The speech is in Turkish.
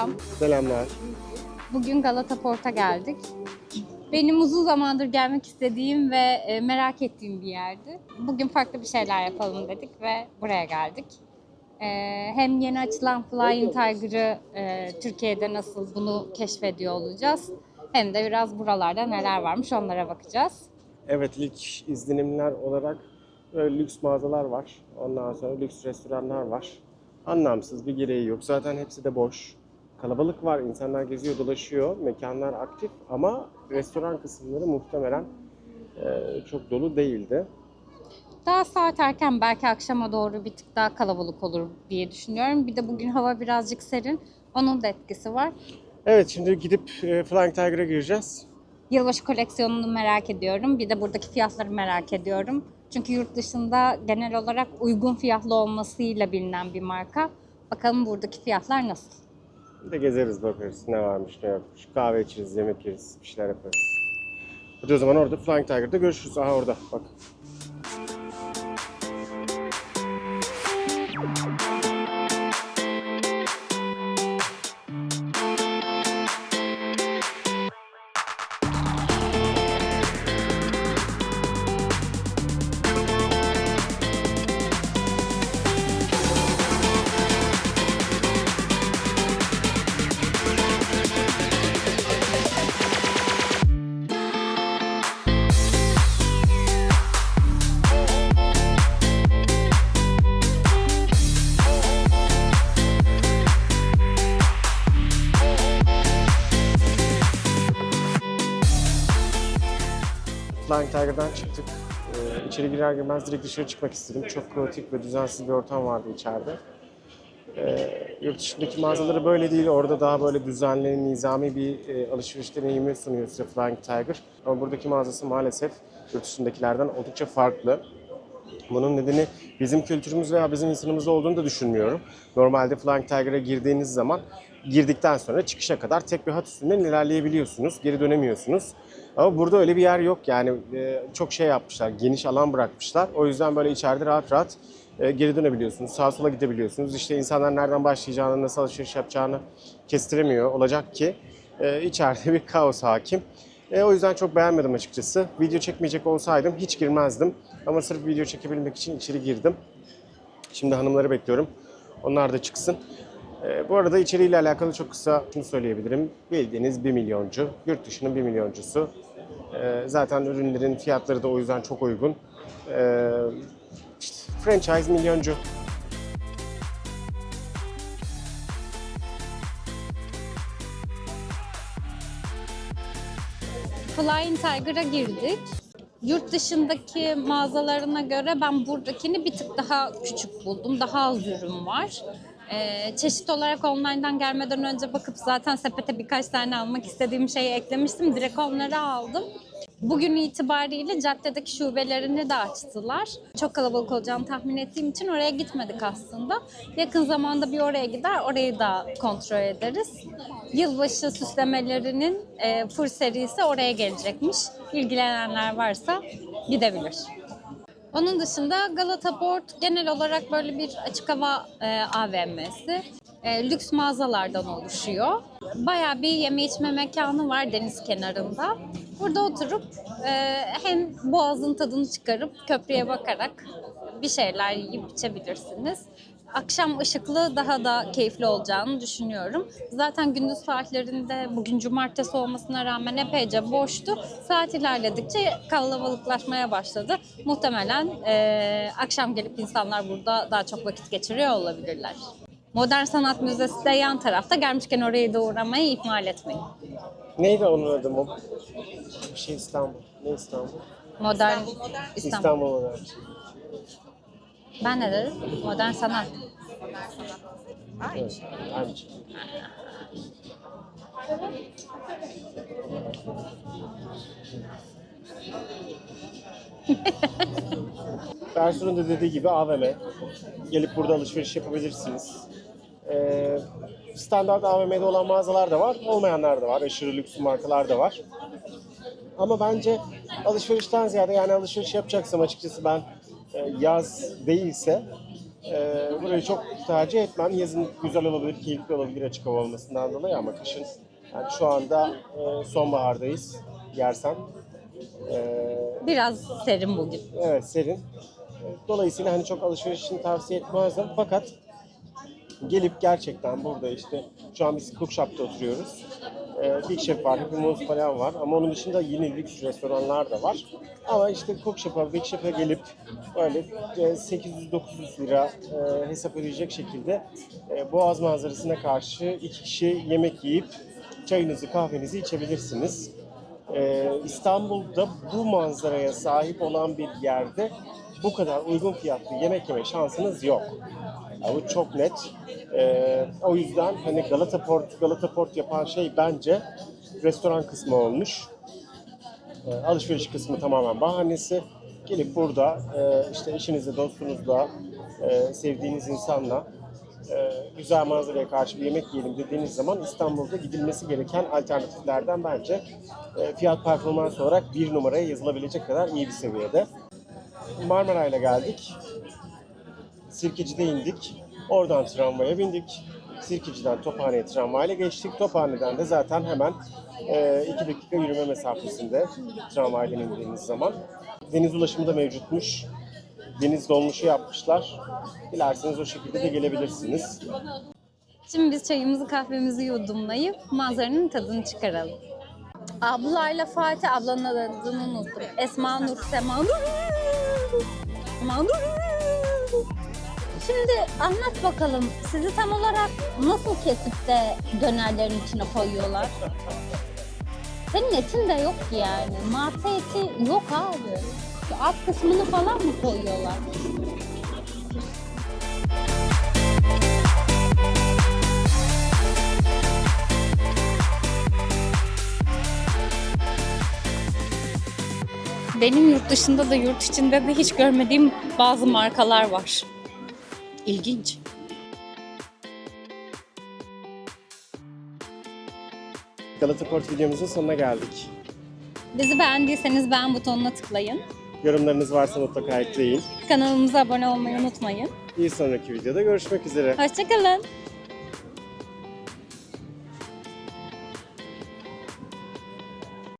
Selam. Selamlar. Bugün Galata Port'a geldik. Benim uzun zamandır gelmek istediğim ve e, merak ettiğim bir yerdi. Bugün farklı bir şeyler yapalım dedik ve buraya geldik. E, Hem yeni açılan Flying Tiger'ı e, Türkiye'de nasıl bunu keşfediyor olacağız. Hem de biraz buralarda neler varmış onlara bakacağız. Evet ilk izlenimler olarak böyle lüks mağazalar var. Ondan sonra lüks restoranlar var. Anlamsız bir gereği yok. Zaten hepsi de boş. Kalabalık var. insanlar geziyor, dolaşıyor. Mekanlar aktif ama restoran kısımları muhtemelen e, çok dolu değildi. Daha saat erken belki akşama doğru bir tık daha kalabalık olur diye düşünüyorum. Bir de bugün hava birazcık serin. Onun da etkisi var. Evet şimdi gidip e, Flying Tiger'a gireceğiz. Yılbaşı koleksiyonunu merak ediyorum. Bir de buradaki fiyatları merak ediyorum. Çünkü yurt dışında genel olarak uygun fiyatlı olmasıyla bilinen bir marka. Bakalım buradaki fiyatlar nasıl? Bir de gezeriz bakarız ne varmış ne yokmuş. Kahve içeriz, yemek yeriz, bir şeyler yaparız. Hadi o zaman orada Flying Tiger'da görüşürüz. Aha orada bak. Flying Tiger'dan çıktık. Ee, içeri girer girmez direkt dışarı çıkmak istedim. Çok kaotik ve düzensiz bir ortam vardı içeride. Ee, yurt dışındaki mağazaları böyle değil. Orada daha böyle düzenli, nizami bir e, alışveriş deneyimi sunuyor size Flying Tiger. Ama buradaki mağazası maalesef yurt dışındakilerden oldukça farklı. Bunun nedeni bizim kültürümüz veya bizim insanımızda olduğunu da düşünmüyorum. Normalde Flying Tiger'a girdiğiniz zaman girdikten sonra çıkışa kadar tek bir hat üstünden ilerleyebiliyorsunuz. Geri dönemiyorsunuz. Ama burada öyle bir yer yok. Yani e, çok şey yapmışlar, geniş alan bırakmışlar. O yüzden böyle içeride rahat rahat e, geri dönebiliyorsunuz. Sağa sola gidebiliyorsunuz. İşte insanlar nereden başlayacağını, nasıl alışveriş yapacağını kestiremiyor. Olacak ki e, içeride bir kaos hakim. E, o yüzden çok beğenmedim açıkçası. Video çekmeyecek olsaydım hiç girmezdim. Ama sırf video çekebilmek için içeri girdim. Şimdi hanımları bekliyorum. Onlar da çıksın. E, bu arada içeriğiyle alakalı çok kısa şunu söyleyebilirim. Bildiğiniz 1 milyoncu, yurt dışının 1 milyoncusu. E, zaten ürünlerin fiyatları da o yüzden çok uygun. E, işte franchise milyoncu. Flying Tiger'a girdik. Yurt dışındaki mağazalarına göre ben buradakini bir tık daha küçük buldum. Daha az ürün var. Ee, çeşit olarak online'dan gelmeden önce bakıp zaten sepete birkaç tane almak istediğim şeyi eklemiştim. Direkt onları aldım. Bugün itibariyle caddedeki şubelerini de açtılar. Çok kalabalık olacağını tahmin ettiğim için oraya gitmedik aslında. Yakın zamanda bir oraya gider, orayı da kontrol ederiz. Yılbaşı süslemelerinin e, full serisi oraya gelecekmiş. İlgilenenler varsa gidebilir. Onun dışında Galata Port genel olarak böyle bir açık hava e, AVM'si. E, lüks mağazalardan oluşuyor. Bayağı bir yeme içme mekanı var deniz kenarında. Burada oturup e, hem boğazın tadını çıkarıp köprüye bakarak bir şeyler yiyip içebilirsiniz. Akşam ışıklı daha da keyifli olacağını düşünüyorum. Zaten gündüz saatlerinde bugün cumartesi olmasına rağmen epeyce boştu. Saat ilerledikçe kalabalıklaşmaya başladı. Muhtemelen e, akşam gelip insanlar burada daha çok vakit geçiriyor olabilirler. Modern Sanat Müzesi de yan tarafta. Gelmişken orayı da uğramayı ihmal etmeyin. Neydi onun adı mı? Bir şey İstanbul. Ne İstanbul? Modern İstanbul. İstanbul olarak. Ben ne dedim? Modern sanat. Aynı şey. Bersun'un da dediği gibi AVM. Gelip burada alışveriş yapabilirsiniz. Ee, standart AVM'de olan mağazalar da var, olmayanlar da var. Aşırı lüks markalar da var. Ama bence alışverişten ziyade yani alışveriş yapacaksam açıkçası ben yaz değilse Ee, burayı çok tercih etmem. Yazın güzel olabilir, keyifli olabilir açık hava olmasından dolayı ama kışın yani şu anda e, sonbahardayız yersen. Ee, Biraz serin bugün. evet serin. Dolayısıyla hani çok alışveriş için tavsiye etmezdim fakat gelip gerçekten burada işte şu an biz Cook Shop'ta oturuyoruz. Ee, Big Chef var, Happy Moose falan var ama onun dışında yeni lüks restoranlar da var. Ama işte Cook Shop'a, Big Chef'e gelip böyle e, 800-900 lira e, hesap ödeyecek şekilde e, Boğaz manzarasına karşı iki kişi yemek yiyip çayınızı, kahvenizi içebilirsiniz. İstanbul'da bu manzaraya sahip olan bir yerde bu kadar uygun fiyatlı yemek yeme şansınız yok. Ya bu çok net. Ee, o yüzden hani Galata Port, Galata Port yapan şey bence restoran kısmı olmuş. Ee, alışveriş kısmı tamamen bahanesi. Gelip burada e, işte eşinizle, dostunuzla, e, sevdiğiniz insanla e, güzel manzaraya karşı bir yemek yiyelim dediğiniz zaman İstanbul'da gidilmesi gereken alternatiflerden bence e, fiyat performans olarak bir numaraya yazılabilecek kadar iyi bir seviyede. Marmaray'la geldik. Sirkeci'de indik. Oradan tramvaya bindik. Sirkeci'den Tophane'ye tramvayla geçtik. Tophane'den de zaten hemen 2 dakika yürüme mesafesinde tramvayla indiğiniz zaman. Deniz ulaşımı da mevcutmuş. Deniz dolmuşu yapmışlar. Dilerseniz o şekilde de gelebilirsiniz. Şimdi biz çayımızı kahvemizi yudumlayıp manzaranın tadını çıkaralım. Ablayla Fatih ablanın adını unuttum. Esma Nur Sema Nur. Nur. Şimdi anlat bakalım sizi tam olarak nasıl kesip de dönerlerin içine koyuyorlar? Senin etin de yok ki yani. Mate eti yok abi. Şu alt kısmını falan mı koyuyorlar? Benim yurt dışında da yurt içinde de hiç görmediğim bazı markalar var. İlginç. Galata Port videomuzun sonuna geldik. Bizi beğendiyseniz beğen butonuna tıklayın. Yorumlarınız varsa mutlaka ekleyin. Kanalımıza abone olmayı unutmayın. Bir sonraki videoda görüşmek üzere. Hoşçakalın.